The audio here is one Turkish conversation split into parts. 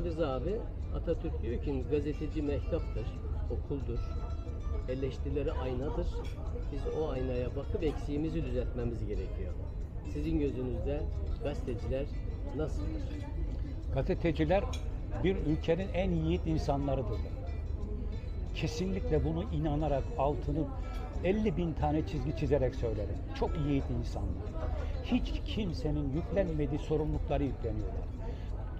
Yılmaz abi Atatürk diyor ki gazeteci mehtaptır, okuldur, eleştirileri aynadır. Biz o aynaya bakıp eksiğimizi düzeltmemiz gerekiyor. Sizin gözünüzde gazeteciler nasıldır? Gazeteciler bir ülkenin en yiğit insanlarıdırlar. Kesinlikle bunu inanarak altını 50 bin tane çizgi çizerek söylerim. Çok yiğit insanlar. Hiç kimsenin yüklenmediği sorumlulukları yükleniyorlar.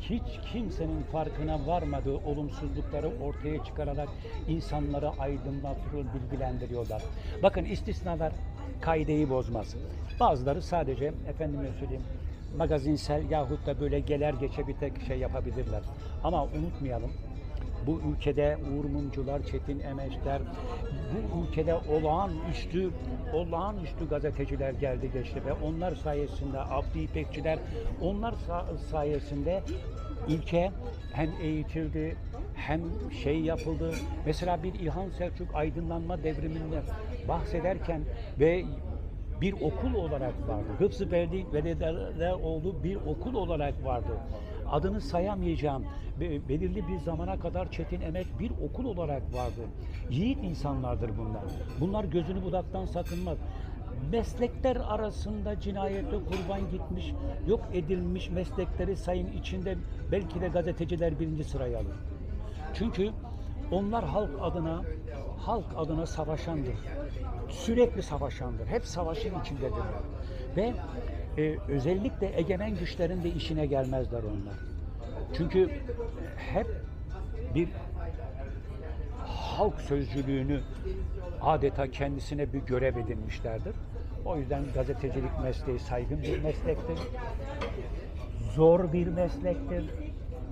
Hiç kimsenin farkına varmadığı olumsuzlukları ortaya çıkararak insanları aydınlatıyor, bilgilendiriyorlar. Bakın istisnalar kaideyi bozmaz. Bazıları sadece efendime söyleyeyim magazinsel yahut da böyle geler geçe bir tek şey yapabilirler. Ama unutmayalım bu ülkede Uğur Mumcular, Çetin Emeçler, bu ülkede olağanüstü, olağanüstü gazeteciler geldi geçti ve onlar sayesinde Abdi İpekçiler, onlar sa- sayesinde ülke hem eğitildi, hem şey yapıldı. Mesela bir İlhan Selçuk aydınlanma devriminden bahsederken ve bir okul olarak vardı. Hıfzı Belli Velideler olduğu bir okul olarak vardı. Adını sayamayacağım. Be- Belirli bir zamana kadar Çetin Emek bir okul olarak vardı. Yiğit insanlardır bunlar. Bunlar gözünü budaktan sakınmaz. Meslekler arasında cinayete kurban gitmiş, yok edilmiş meslekleri sayın içinde belki de gazeteciler birinci sıraya alır. Çünkü onlar halk adına halk adına savaşandır. Sürekli savaşandır. Hep savaşın içindedirler. Ve e, özellikle egemen güçlerin de işine gelmezler onlar. Çünkü hep bir halk sözcülüğünü adeta kendisine bir görev edinmişlerdir. O yüzden gazetecilik mesleği saygın bir meslektir. Zor bir meslektir.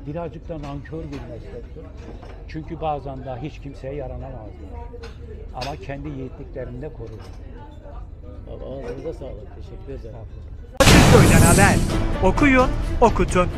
Birazcık da nankör bir meslektir. Çünkü bazen daha hiç kimseye yaranamazlar. Ama kendi yiğitliklerini de korur. Ağzınıza sağlık. Teşekkür ederim. Akılköy'den haber. Okuyun, okutun.